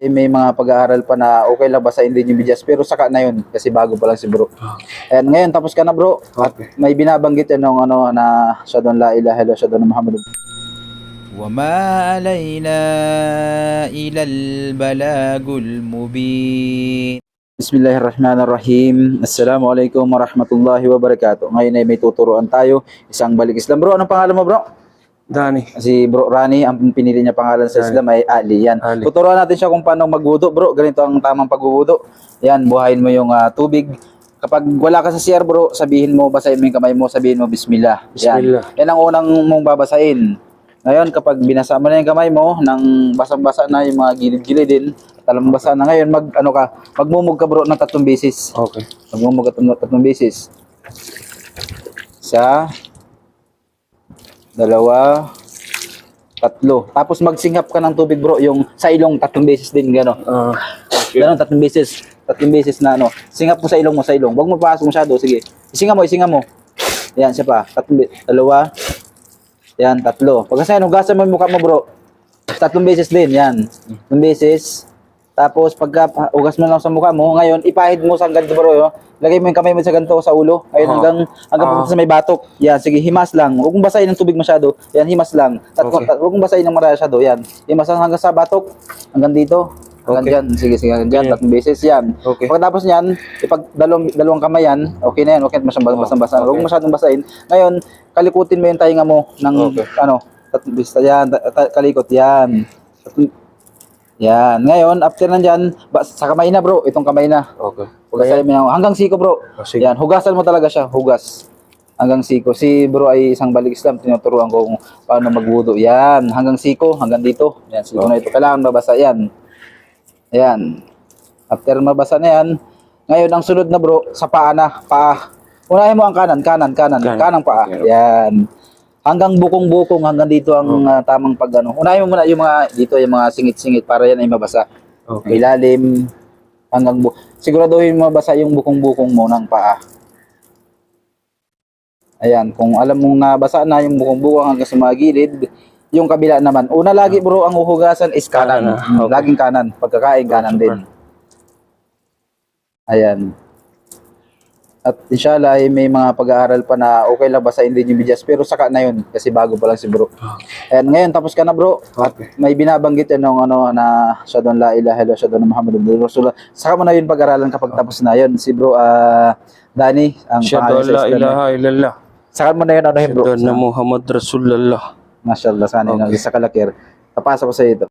Eh, may mga pag-aaral pa na okay lang basahin din yung bidyas pero saka na yun kasi bago pa lang si bro. Ayan, ngayon tapos ka na bro. At Okay. may binabanggit yan ng ano na Shadon la ilaha illa Shadon Muhammad. وما علينا إلى البلاغ المبين Bismillahirrahmanirrahim. Assalamualaikum warahmatullahi wabarakatuh. Ngayon ay may tuturuan tayo. Isang balik Islam. Bro, anong pangalan mo bro? Dani. Si Bro Rani, ang pinili niya pangalan sa Islam ay Ali. Yan. Ali. Tuturuan natin siya kung paano magwudo, bro. Ganito ang tamang pagwudo. Yan, buhayin mo yung ah, tubig. Kapag wala ka sa CR, bro, sabihin mo, basahin mo yung kamay mo, sabihin mo, Bismillah. Bismillah. Yan. Yan ang unang mong babasahin. Ngayon, kapag binasa mo na yung kamay mo, nang basang-basa na yung mga gilid-gilid din, mo basa na ngayon, mag, ano ka, magmumug ka, bro, ng tatlong beses. Okay. Magmumug ka tatlong, beses. Isa, dalawa, tatlo. Tapos magsingap ka ng tubig bro, yung sa ilong tatlong beses din gano. Ah, Ganon tatlong beses. Tatlong beses na ano. Singap mo sa ilong mo sa ilong. Huwag mo pasok masyado, sige. Isinga mo, isinga mo. Yan, siya pa. Tatlong dalawa. Yan, tatlo. Pagkasa yan, hugasan mo yung mukha mo bro. Tatlong beses din, yan. Tatlong beses. Tapos pagka ah, hugas mo lang sa mukha mo, ngayon ipahid mo sa ganito bro, yo. Lagay mo yung kamay mo sa ganito sa ulo. Ayun Ah. hanggang hanggang papunta sa may batok. Yan, sige, himas lang. Huwag mong basahin ng tubig masyado. Yan, himas lang. Tat Okay. huwag mong basahin ng masyado. Yan. Himas lang hanggang sa batok. Hanggang dito. Hanggang Okay. dyan. Sige, sige, hanggang dyan. Tatlong beses yan. Okay. Pagkatapos niyan, ipag dalawang, dalawang kamay yan, okay na yan. Okay, masyadong Oh, basa basa. Huwag okay. mo masyadong basahin. Ngayon, kalikutin mo yung tainga mo ng Okay. ano, tatlong beses. Yan, kalikot yan. Yan. Ngayon, after nandyan, ba- sa kamay na bro, itong kamay na. Okay. Hugasan mo yan. Hanggang siko bro. Oh, sige. Yan, hugasan mo talaga siya, hugas. Hanggang siko. Si bro ay isang balik Islam, tinuturuan ko kung paano magwudo. Yan, hanggang siko, hanggang dito. Yan, siko na ito. Kailangan mabasa yan. Yan. After mabasa na yan, ngayon ang sunod na bro, sa paa na, paa. Unahin mo ang kanan, kanan, kanan, Kanan. kanang paa. Okay. Yan. Hanggang bukong-bukong, hanggang dito ang ah, tamang pag ano. Unahin mo muna yung mga, dito yung mga singit-singit para yan ay mabasa. Okay. Ilalim hanggang bu siguraduhin mo basa yung bukong-bukong mo ng paa. Ayan, kung alam mong nabasa na yung bukong-bukong hanggang sa mga gilid, yung kabila naman. Una lagi bro, ang uhugasan is kanan. Ah. Okay. Laging kanan. Pagkakain kanan din. Ayan. At inshallah ay may mga pag-aaral pa na okay lang basahin din yung bidyas pero saka na yun kasi bago pa lang si bro. Ayan, ngayon tapos ka na bro. At may binabanggit yan ng ano na Shadon la ilaha illa Shadon Muhammad Rasulullah. Saka mo na yun pag-aralan kapag tapos na yun. Si bro ah Dani ang Shadu pangalan la sa ilaha illallah. Saka mo na yun ano yun bro. Shadu na Muhammad Rasulullah. Mashallah sana yun Okay. sa kalakir. Papasok ko sa ito.